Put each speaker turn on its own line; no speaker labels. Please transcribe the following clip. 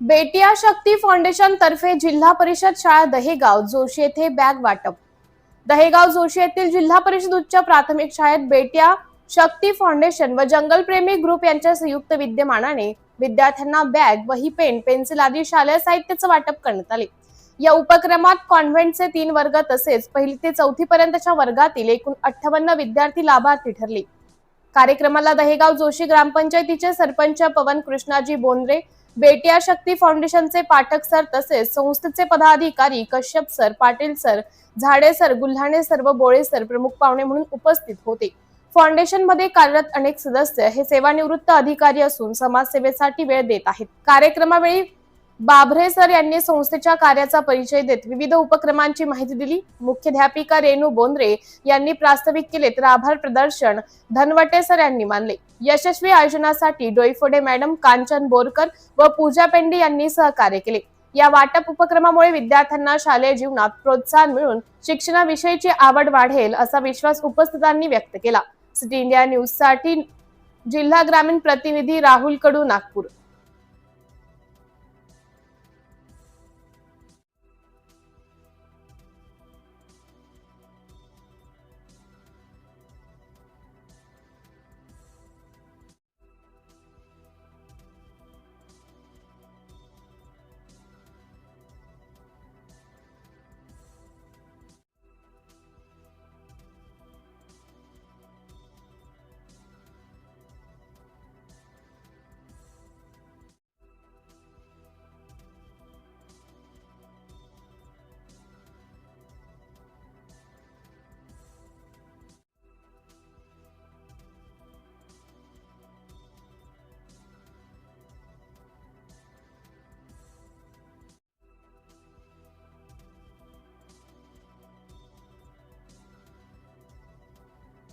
बेटिया शक्ती फाउंडेशन तर्फे जिल्हा परिषद शाळा दहेगाव जोशी येथे बॅग वाटप. दहेगाव जोशी येथील जिल्हा परिषद उच्च प्राथमिक शाळेत बेटिया शक्ती फाउंडेशन व जंगलप्रेमी ग्रुप यांच्या संयुक्त विद्यमानाने विद्यार्थ्यांना बॅग वही पेन पेन्सिल आदी शालेय साहित्याचं वाटप करण्यात आले. या उपक्रमात कॉन्व्हेंटचे तीन वर्ग तसेच पहिली ते चौथी पर्यंतच्या वर्गातील एकूण अठ्ठावन्न विद्यार्थी लाभार्थी ठरले. कार्यक्रमाला दहेगाव जोशी ग्रामपंचायतीचे सरपंच पवन कृष्णाजी बोंद्रे बेटिया शक्ती फाउंडेशनचे पाठक सर तसेच संस्थेचे पदाधिकारी Kashyap sir Patil sir Zade sir Gulhane sir व बोळे सर प्रमुख पाहुणे म्हणून उपस्थित होते. फाउंडेशनमध्ये कार्यरत अनेक सदस्य हे सेवानिवृत्त अधिकारी असून समाजसेवेसाठी वेळ देत आहेत. कार्यक्रमावेळी बाभरे सर यांनी संस्थेच्या कार्याचा परिचय देत विविध उपक्रमांची माहिती दिली. मुख्याध्यापिका रेणू बोंद्रे यांनी प्रास्ताविक केले तर आभार प्रदर्शन धनवटे सर यांनी मानले. यशस्वी आयोजनासाठी डोईफोडे मॅडम कांचन बोरकर व पूजा पेंडे यांनी सहकार्य केले. या वाटप उपक्रमामुळे विद्यार्थ्यांना शालेय जीवनात प्रोत्साहन मिळून शिक्षणाविषयीची आवड वाढेल असा विश्वास उपस्थितांनी व्यक्त केला. सिटी इंडिया न्यूजसाठी जिल्हा ग्रामीण प्रतिनिधी राहुल कडू नागपूर.